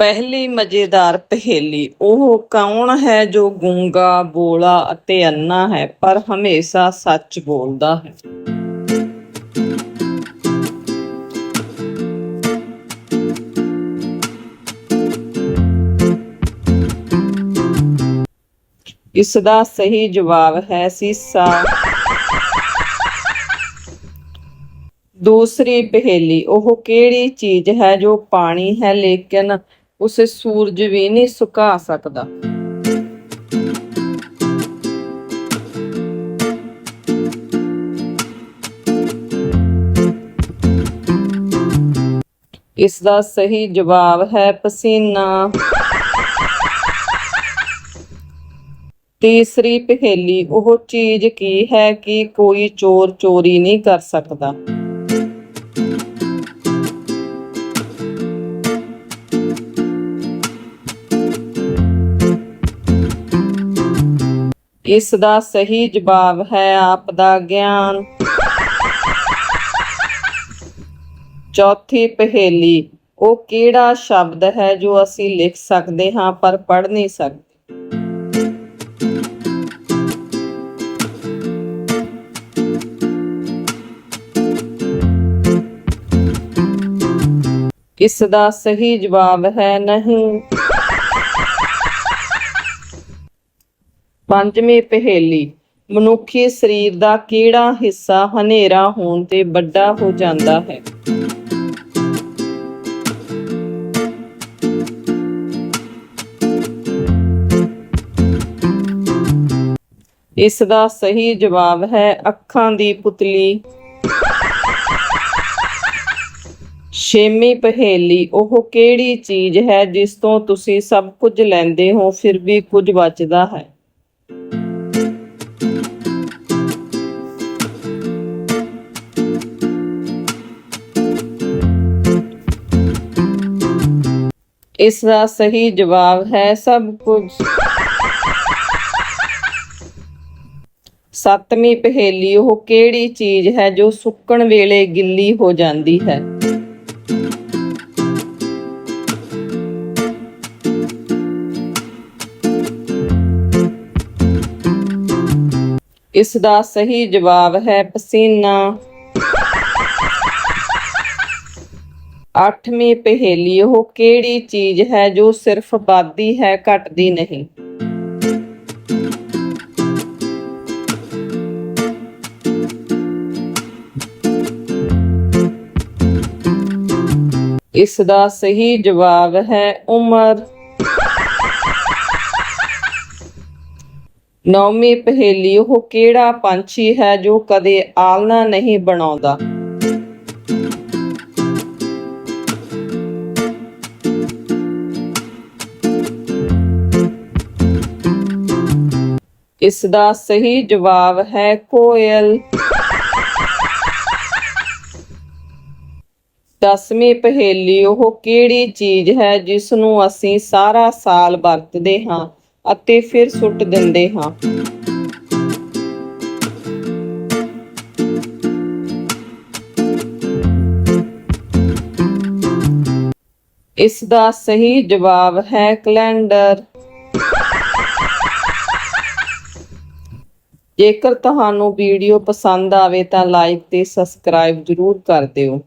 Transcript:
ਪਹਿਲੀ ਮਜ਼ੇਦਾਰ ਪਹੇਲੀ, ਉਹ ਕੌਣ ਹੈ ਜੋ ਗੂੰਗਾ, ਬੋਲਾ ਅਤੇ ਅੰਨਾ ਹੈ, ਪਰ ਹਮੇਸ਼ਾ ਸੱਚ ਬੋਲਦਾ ਹੈ। ਇਸ ਦਾ ਸਹੀ ਜਵਾਬ ਹੈ ਸੀਸਾ। ਦੂਸਰੀ ਪਹੇਲੀ, ਉਹ ਕਿਹੜੀ ਚੀਜ਼ ਹੈ ਜੋ ਪਾਣੀ ਹੈ, ਲੇਕਿਨ ਉਸੇ ਸੂਰਜ ਵੀ ਨਹੀਂ ਸੁਕਾ ਸਕਦਾ। ਇਸ ਦਾ ਸਹੀ ਜਵਾਬ ਹੈ ਪਸੀਨਾ। ਤੀਸਰੀ ਪਹੇਲੀ ਉਹ ਚੀਜ਼ ਕੀ ਹੈ ਕਿ ਕੋਈ ਚੋਰ ਚੋਰੀ ਨਹੀਂ ਕਰ ਸਕਦਾ। ਇਸ ਦਾ ਸਹੀ ਜਵਾਬ ਹੈ ਆਪ ਦਾ ਗਿਆਨ। ਚੌਥੀ ਪਹੇਲੀ, ਉਹ ਕਿਹੜਾ ਸ਼ਬਦ ਹੈ ਜੋ ਅਸੀਂ ਲਿਖ ਸਕਦੇ ਹਾਂ ਪਰ ਪੜ੍ਹ ਨਹੀਂ ਸਕਦੇ? ਇਸ ਦਾ ਸਹੀ ਜਵਾਬ ਹੈ ਨਹੀਂ। ਪੰਜਵੀਂ ਪਹੇਲੀ। ਮਨੁੱਖੀ ਸਰੀਰ ਦਾ ਕਿਹੜਾ ਹਿੱਸਾ ਹਨੇਰਾ ਹੋਣ ਤੇ ਵੱਡਾ ਹੋ ਜਾਂਦਾ ਹੈ? ਇਸ ਦਾ ਸਹੀ ਜਵਾਬ ਹੈ ਅੱਖਾਂ ਦੀ ਪੁਤਲੀ। ਛੇਵੀਂ ਪਹੇਲੀ, ਉਹ ਕਿਹੜੀ ਚੀਜ਼ ਹੈ ਜਿਸ ਤੋਂ ਤੁਸੀਂ ਸਭ ਕੁਝ ਲੈਂਦੇ ਹੋ, ਫਿਰ ਵੀ ਕੁਝ ਬਚਦਾ ਹੈ? ਇਸ ਦਾ ਸਹੀ ਜਵਾਬ ਹੈ ਸਭ ਕੁਝ। ਸੱਤਵੀਂ ਪਹੇਲੀ ਉਹ ਕਿਹੜੀ ਚੀਜ਼ ਹੈ ਜੋ ਸੁੱਕਣ ਵੇਲੇ ਗਿੱਲੀ ਹੋ ਜਾਂਦੀ ਹੈ? ਇਸ ਦਾ ਸਹੀ ਜਵਾਬ ਹੈ ਪਸੀਨਾ। ਅੱਠਵੀਂ ਪਹੇਲੀ ਉਹ ਕਿਹੜੀ ਚੀਜ਼ ਹੈ ਜੋ ਸਿਰਫ ਵੱਧਦੀ ਹੈ, ਘਟਦੀ ਨਹੀਂ? ਇਸ ਦਾ ਸਹੀ ਜਵਾਬ ਹੈ ਉਮਰ। ਨੌਵੀਂ ਪਹੇਲੀ ਉਹ ਕਿਹੜਾ ਪੰਛੀ ਹੈ ਜੋ ਕਦੇ ਆਲਣਾ ਨਹੀਂ ਬਣਾਉਂਦਾ? ਇਸ ਦਾ ਸਹੀ ਜਵਾਬ ਹੈ ਕੋਇਲ। ਦਸਵੀਂ ਪਹੇਲੀ ਉਹ ਕਿਹੜੀ ਚੀਜ਼ ਹੈ ਜਿਸ ਨੂੰ ਅਸੀਂ ਸਾਰਾ ਸਾਲ ਵਰਤਦੇ ਹਾਂ ਅਤੇ ਫਿਰ ਸੁੱਟ ਦਿੰਦੇ ਹਾਂ? ਇਸ ਦਾ ਸਹੀ ਜਵਾਬ ਹੈ ਕੈਲੰਡਰ। ਜੇਕਰ ਤੁਹਾਨੂੰ ਵੀਡੀਓ ਪਸੰਦ ਆਵੇ ਤਾਂ ਲਾਈਕ ਤੇ ਸਬਸਕ੍ਰਾਈਬ ਜ਼ਰੂਰ ਕਰ ਦਿਓ।